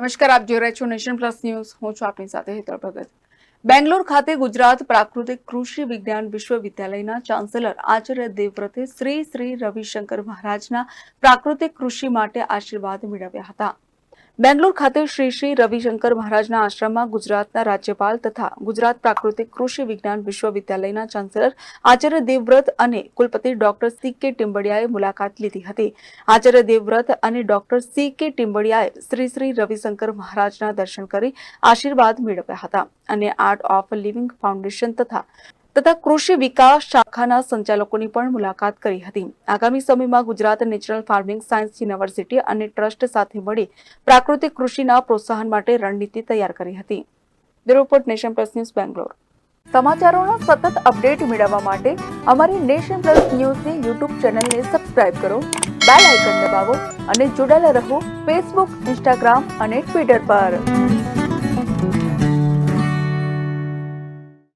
નમસ્કાર, આપ જોઈ રહ્યા છો નેશન પ્લસ ન્યૂઝ. હું છું આપની સાથે હેતલ ભગત. બેંગ્લોર ખાતે ગુજરાત પ્રાકૃતિક કૃષિ વિજ્ઞાન વિશ્વવિદ્યાલયના ચાન્સેલર આચાર્ય દેવવ્રતે શ્રી શ્રી રવિશંકર મહારાજના પ્રાકૃતિક કૃષિ માટે આશીર્વાદ મેળવ્યા હતા. બેંગ્લોર ખાતે શ્રી શ્રી રવિશંકર મહારાજના આશ્રમમાં ગુજરાતના રાજ્યપાલ તથા ગુજરાત પ્રાકૃતિક કૃષિ વિજ્ઞાન વિશ્વવિદ્યાલયના ચાન્સેલર આચાર્ય દેવવ્રત અને કુલપતિ ડોક્ટર સી કે ટિમ્બડિયાએ મુલાકાત લીધી હતી. આચાર્ય દેવવ્રત અને ડોક્ટર સી કે ટિમ્બડિયાએ શ્રી શ્રી રવિશંકર મહારાજના દર્શન કરી આશીર્વાદ મેળવ્યા હતા અને આર્ટ ઓફ લિવિંગ ફાઉન્ડેશન તથા તથા કૃષિ વિકાસ શાખાના સંચાલકોની પણ મુલાકાત કરી હતી. આગામી સમયમાં Gujarat natural farming science university અને ટ્રસ્ટ સાથે મળી પ્રાકૃતિક કૃષિના પ્રોત્સાહન માટે રણનીતિ તૈયાર કરી હતી. Report nation plus news Bangalore. સમાચારોનો સતત અપડેટ મેળવવા માટે અમારી નેશન પ્લસ ન્યૂઝની યુટ્યુબ ચેનલને સબસ્ક્રાઇબ કરો, બેલ આઇકન દબાવો અને જોડાયેલા રહો ફેસબુક, ઇન્સ્ટાગ્રામ અને ટ્વિટર પર.